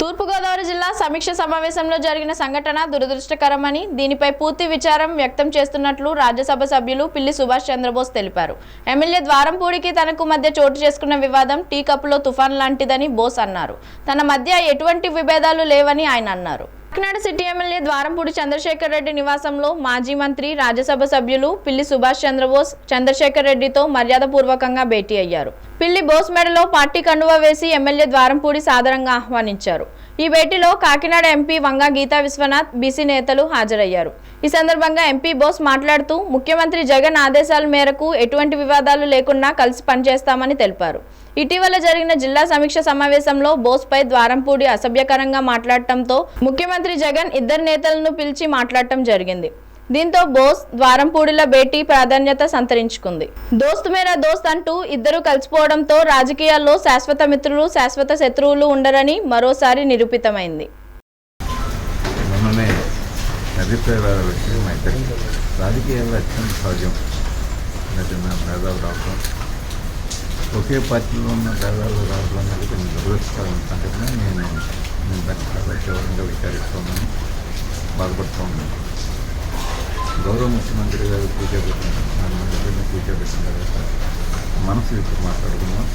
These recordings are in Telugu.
తూర్పుగోదావరి జిల్లా సమీక్ష సమావేశంలో జరిగిన సంఘటన దురదృష్టకరమని దీనిపై పూర్తి విచారం వ్యక్తం చేస్తున్నట్లు రాజ్యసభ సభ్యులు పిల్లి సుభాష్ చంద్రబోస్ తెలిపారు. ఎమ్మెల్యే ద్వారంపూడికి తనకు మధ్య చోటు చేసుకున్న వివాదం టీ కప్పులో తుఫాన్ లాంటిదని బోస్ అన్నారు. తన మధ్య ఎటువంటి విభేదాలు లేవని ఆయన అన్నారు. కాకినాడ సిటీ ఎమ్మెల్యే ద్వారంపూడి చంద్రశేఖర్ రెడ్డి నివాసంలో మాజీ మంత్రి రాజ్యసభ సభ్యులు పిల్లి సుభాష్ చంద్రబోస్ చంద్రశేఖర్ రెడ్డితో మర్యాదపూర్వకంగా భేటీ అయ్యారు. పిల్లి బోస్ మెడలో పార్టీ కండువా వేసి ఎమ్మెల్యే ద్వారంపూడి సాదరంగా ఆహ్వానించారు. ఈ భేటీలో కాకినాడ ఎంపీ వంగా గీతా విశ్వనాథ్ బీసీ నేతలు హాజరయ్యారు. ఈ సందర్భంగా ఎంపీ బోస్ మాట్లాడుతూ ముఖ్యమంత్రి జగన్ ఆదేశాల మేరకు ఎటువంటి వివాదాలు లేకుండా కలిసి పనిచేస్తామని తెలిపారు. ఇటీవల జరిగిన జిల్లా సమీక్ష సమావేశంలో బోస్పై ద్వారంపూడి అసభ్యకరంగా మాట్లాడటంతో ముఖ్యమంత్రి జగన్ ఇద్దరు నేతలను పిలిచి మాట్లాడటం జరిగింది. దీంతో బోస్ ద్వారంపూడిల భేటీ ప్రాధాన్యత సంతరించుకుంది. దోస్త్ మేరా దోస్త్ అంటూ ఇద్దరు కలిసిపోవడంతో రాజకీయాల్లో శాశ్వత మిత్రులు శాశ్వత శత్రువులు ఉండరని మరోసారి నిరూపితమైంది. మొన్ననే అభిప్రాయాలు వచ్చింది రాజకీయాల్లో అత్యంత సహజం చిన్న భేదాలు రావడం ఒకే పార్టీలో ఉన్న భేదాలు రావడం అనేది కొంచెం దురదృష్టకరమైన సంఘటన నేను నేను దాన్ని చాలా తీవ్రంగా విచారిస్తున్నాను బాధపడుతూ ఉన్నాను. గౌరవ ముఖ్యమంత్రి గారు కూర్చోబెట్టిన నన్ను ఇద్దరిని కూర్చోబెట్టిన తర్వాత మనసు ఇప్పుడు మాట్లాడుకున్నాం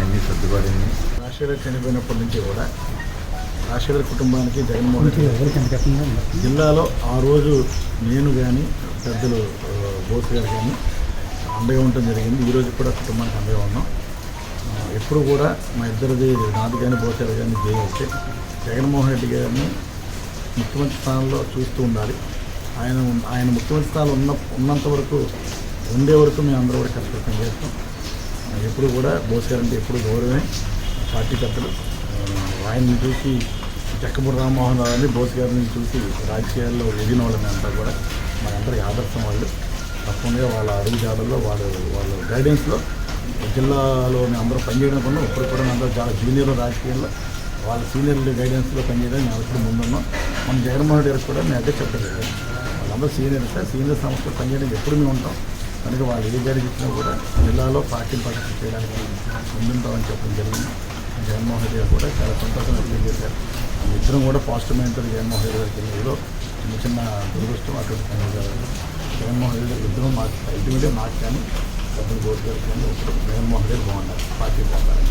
అన్నీ సర్దుబాడింది రాజశేఖర్ చనిపోయినప్పటి నుంచి కూడా రాజశేఖర్ కుటుంబానికి జగన్మోహన్ రెడ్డి జిల్లాలో ఆ రోజు నేను కానీ పెద్దలు బోస్ గారు కానీ అండగా ఉండటం జరిగింది. ఈ రోజు కూడా కుటుంబానికి అండగా ఉన్నాం. ఎప్పుడు కూడా మా ఇద్దరిది నాది కానీ బోస్ గారు కానీ జయించి జగన్మోహన్ రెడ్డి గారిని ముఖ్యమంత్రి స్థానంలో చూస్తూ ఉండాలి. ఆయన ఆయన ముఖ్యమంత్రి స్థానంలో ఉన్న ఉన్నంత వరకు ఉండే వరకు మేము అందరూ కూడా కష్టపడతాం పనిచేస్తాం ఎప్పుడు కూడా బోస్ గారంటే ఎప్పుడు గౌరవమే. పార్టీ పెద్దలు ఆయన్ని చూసి చక్కపూడి రామ్మోహన్ రావు అని బోస్ గారిని చూసి రాజకీయాల్లో ఎదిగిన వాళ్ళని అంతా కూడా మనందరికీ ఆదర్శం వాళ్ళు. తప్పకుండా వాళ్ళ అడుగు జాడల్లో వాళ్ళ వాళ్ళ గైడెన్స్లో జిల్లాలోని అందరూ పనిచేయడం కన్నా ఇప్పుడు కూడా అందరూ చాలా జూనియర్ రాజకీయాల్లో వాళ్ళ సీనియర్ గైడెన్స్లో పనిచేయడం మేము ఎప్పుడు ముందున్నాం. మన జగన్మోహన్ రెడ్డి గారికి కూడా నేను అదే చెప్పలేదు అందరూ సీనియర్ సార్ సీనియర్ సంస్థ పనిచేయడం ఎప్పుడు మేము ఉంటాం. కనుక వాళ్ళు ఏ గారికి ఇచ్చినా కూడా జిల్లాలో పార్టీ పార్టీ చేయడానికి ముందుంటామని చెప్పడం జరిగింది. జగన్మోహన్ రెడ్డి గారు కూడా చాలా సంతోషం తెలియజేశారు. ఇద్దరం కూడా పాజిటివ్ మైండ్తో జగన్మోహన్ రెడ్డి గారికి ఏదో చిన్న చిన్న దురదృష్టం అటువంటి పని కాదు. జగన్మోహన్ రెడ్డి గారు ఇద్దరం మాకు అల్టిమేట్గా మాకు కానీ డబ్బులు కోర్టు కానీ ఇప్పుడు జగన్మోహన్ రెడ్డి బాగున్నారు. పార్టీ బాగున్నారు.